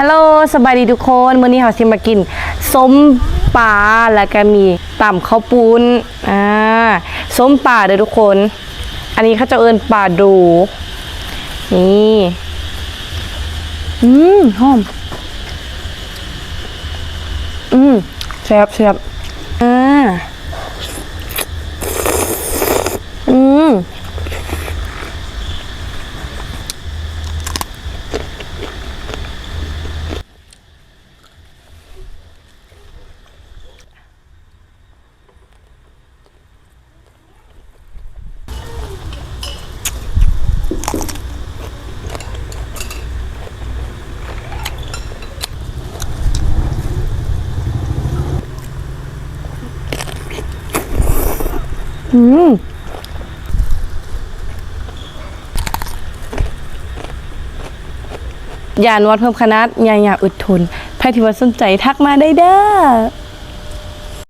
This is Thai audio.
ฮัลโหลสบายดีทุกคนมื้อนี้เราสิมากินส้มปลาแล้วก็มีต่ำข้าวปุ้นอ่าส้มปลาเด้อทุกคน อันนี้เขาจะเอิ้นปลาดูนี่อืมหอมอืมแซ่บแซ่บอ่าอืม อืมยานวัดเพิ่มขนาดยายาอึดทนใครที่ว่าสนใจทักมาได้เด้อ